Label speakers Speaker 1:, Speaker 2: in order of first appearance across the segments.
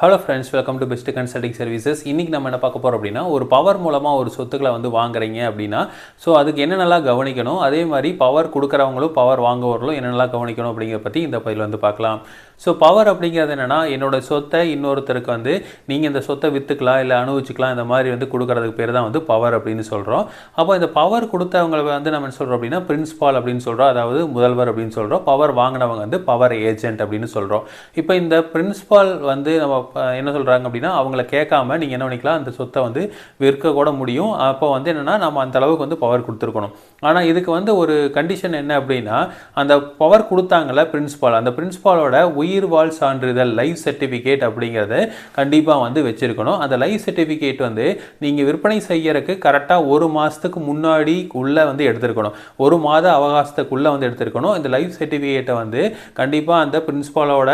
Speaker 1: Hello friends welcome to best consulting services இன்றைக்கி நம்ம என்ன பார்க்க போகிறோம் அப்படின்னா ஒரு பவர் மூலமாக ஒரு சொத்துக்களை வந்து வாங்குறீங்க அப்படின்னா ஸோ அதுக்கு என்னென்னலாம் கவனிக்கணும்? அதே மாதிரி பவர் கொடுக்குறவங்களும் பவர் வாங்குவவர்களும் என்னென்னலாம் கவனிக்கணும் அப்படிங்கிறத பற்றி இந்த பதில் வந்து பார்க்கலாம். ஸோ பவர் அப்படிங்கிறது என்னென்னா என்னோட சொத்தை இன்னொருத்தருக்கு வந்து நீங்கள் இந்த சொத்தை விற்றுக்கலாம் இல்லை அனுபவிச்சுக்கலாம் இந்த மாதிரி வந்து கொடுக்குறதுக்கு பேர் தான் வந்து பவர் அப்படின்னு சொல்கிறோம் அப்போ இந்த பவர் கொடுத்தவங்களை வந்து நம்ம என்ன சொல்கிறோம் அப்படின்னா பிரின்ஸ்பால் அப்படின்னு சொல்கிறோம் அதாவது முதல்வர் அப்படின்னு சொல்கிறோம் பவர் வாங்கினவங்க வந்து பவர் ஏஜென்ட் அப்படின்னு சொல்கிறோம் இப்போ இந்த பிரின்ஸ்பால் வந்து நம்ம என்ன சொல்கிறாங்க அப்படின்னா அவங்கள கேட்காம நீங்கள் என்ன பண்ணிக்கலாம் அந்த சொத்தை வந்து விற்க கூட முடியும். அப்போ வந்து என்னென்னா நம்ம அந்த அளவுக்கு வந்து பவர் கொடுத்துருக்கணும். ஆனால் இதுக்கு வந்து ஒரு கண்டிஷன் என்ன அப்படின்னா அந்த பவர் கொடுத்தாங்கல்ல பிரின்ஸ்பால் அந்த பிரின்ஸ்பாலோட உயிர் வாழ் சான்றிதழ் லைஃப் சர்டிஃபிகேட் அப்படிங்கிறத கண்டிப்பாக வந்து வச்சுருக்கணும். அந்த லைஃப் சர்டிஃபிகேட் வந்து நீங்கள் விற்பனை செய்யறதுக்கு கரெக்டாக ஒரு மாதத்துக்கு முன்னாடி உள்ளே வந்து எடுத்துருக்கணும். ஒரு மாத அவகாசத்துக்குள்ளே வந்து எடுத்துருக்கணும். இந்த லைஃப் சர்டிஃபிகேட்டை வந்து கண்டிப்பாக அந்த பிரின்ஸ்பாலோட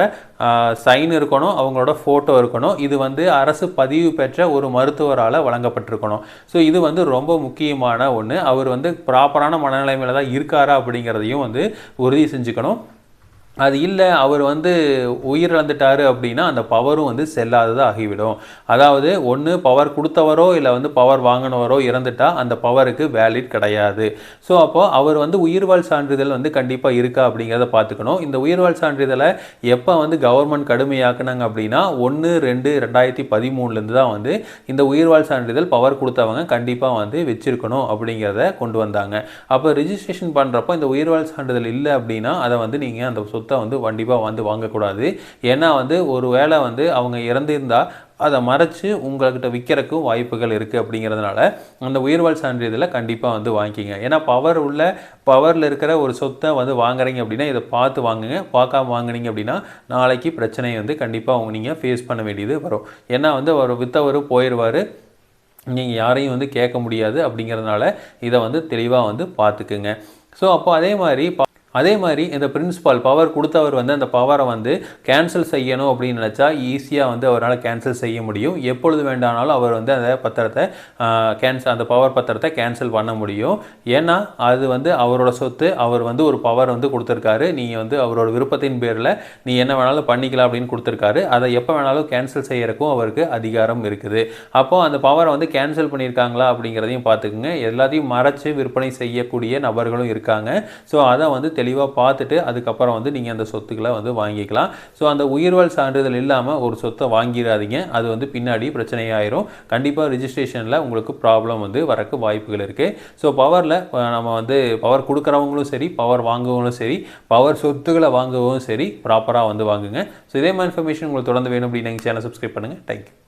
Speaker 1: சைன் இருக்கணும். அவங்களோட ஃபோட்டோ இருக்கணும். இது வந்து அரசு பதிவு பெற்ற ஒரு மருத்துவரால் வழங்கப்பட்டிருக்கணும். ஸோ இது வந்து ரொம்ப முக்கியமான ஒன்று அவர் வந்து ப்ராப்பரான மனநிலைமையில தான் இருக்காரா அப்படிங்கிறதையும் வந்து உறுதி செஞ்சுக்கணும். அது இல்லை அவர் வந்து உயிரிழந்துட்டாரு அப்படின்னா அந்த பவரும் வந்து செல்லாததாக ஆகிவிடும். அதாவது ஒன்று பவர் கொடுத்தவரோ இல்லை வந்து பவர் வாங்கினவரோ இறந்துட்டால் அந்த பவருக்கு வேலிட் கிடையாது. ஸோ அப்போது அவர் வந்து உயிர்வாழ் சான்றிதழ் வந்து கண்டிப்பாக இருக்கா அப்படிங்கிறத பார்த்துக்கணும். இந்த உயிர்வாழ் சான்றிதழை எப்போ வந்து கவர்மெண்ட் கடுமையாக்குனாங்க அப்படின்னா ஒன்று ரெண்டு ரெண்டாயிரத்தி பதிமூணுலேருந்து தான் வந்து இந்த உயிர்வாழ் சான்றிதழ் பவர் கொடுத்தவங்க கண்டிப்பாக வந்து வச்சுருக்கணும் அப்படிங்கிறத கொண்டு வந்தாங்க. அப்போ ரிஜிஸ்ட்ரேஷன் பண்ணுறப்போ இந்த உயிர்வாழ் சான்றிதழ் இல்லை அப்படின்னா அதை வந்து நீங்கள் அந்த சொத்து சொத்தை வந்து கண்டிப்பாக வந்து வாங்கக்கூடாது. ஏன்னா வந்து ஒரு வேளை வந்து அவங்க இறந்துருந்தால் அதை மறைச்சு உங்கள்கிட்ட விற்கிறக்கும் வாய்ப்புகள் இருக்குது அப்படிங்கிறதுனால அந்த உயிர்வாழ் சான்றிதழை கண்டிப்பாக வந்து வாங்கிக்கிங்க. ஏன்னா பவர் உள்ள பவரில் இருக்கிற ஒரு சொத்தை வந்து வாங்குறீங்க அப்படின்னா இதை பார்த்து வாங்குங்க. பார்க்காம வாங்குனீங்க அப்படின்னா நாளைக்கு பிரச்சனையை வந்து கண்டிப்பாக அவங்க நீங்கள் ஃபேஸ் பண்ண வேண்டியது வரும். ஏன்னா வந்து அவர் வித்தவர் போயிடுவார் நீங்கள் யாரையும் வந்து கேட்க முடியாது அப்படிங்கிறதுனால இதை வந்து தெளிவாக வந்து பார்த்துக்குங்க. ஸோ அப்போ அதே மாதிரி அதே மாதிரி இந்த பிரின்சிபால் பவர் கொடுத்தவர் வந்து அந்த பவரை வந்து கேன்சல் செய்யணும் அப்படின்னு நினச்சா ஈஸியாக வந்து அவரால் கேன்சல் செய்ய முடியும். எப்பொழுது வேண்டானாலும் அவர் வந்து அந்த பத்திரத்தை கேன்சல் அந்த பவர் பத்திரத்தை கேன்சல் பண்ண முடியும். ஏன்னா அது வந்து அவரோட சொத்து அவர் வந்து ஒரு பவர் வந்து கொடுத்துருக்காரு. நீங்கள் வந்து அவரோட விருப்பத்தின் பேரில் நீ என்ன வேணாலும் பண்ணிக்கலாம் அப்படின்னு கொடுத்துருக்காரு. அதை எப்போ வேணாலும் கேன்சல் செய்யறதுக்கும் அவருக்கு அதிகாரம் இருக்குது. அப்போ அந்த பவரை வந்து கேன்சல் பண்ணியிருக்காங்களா அப்படிங்கிறதையும் பார்த்துக்குங்க. எல்லாத்தையும் மறைச்சு விற்பனை செய்யக்கூடிய நபர்களும் இருக்காங்க. ஸோ அதை வந்து தெளிவாக பார்த்துட்டு அதுக்கப்புறம் வந்து நீங்கள் அந்த சொத்துக்களை வந்து வாங்கிக்கலாம். ஸோ அந்த உயிர்வாழ் சான்றிதழ் இல்லாமல் ஒரு சொத்தை வாங்கிடாதீங்க. அது வந்து பின்னாடி பிரச்சனையாயிரும். கண்டிப்பாக ரிஜிஸ்ட்ரேஷனில் உங்களுக்கு ப்ராப்ளம் வந்து வரக்கு வாய்ப்புகள் இருக்குது ஸோ பவரில் நம்ம வந்து பவர் கொடுக்குறவங்களும் சரி பவர் வாங்குவவங்களும் சரி பவர் சொத்துக்களை வாங்குவதும் சரி ப்ராப்பராக வந்து வாங்குங்க. ஸோ இதே மாதிரி இன்ஃபர்மேஷன் உங்களுக்கு தொடர்ந்து வேணும் அப்படின்னு எங்கள் சேனல் சப்ஸ்கிரைப் பண்ணுங்கள் தேங்க்யூ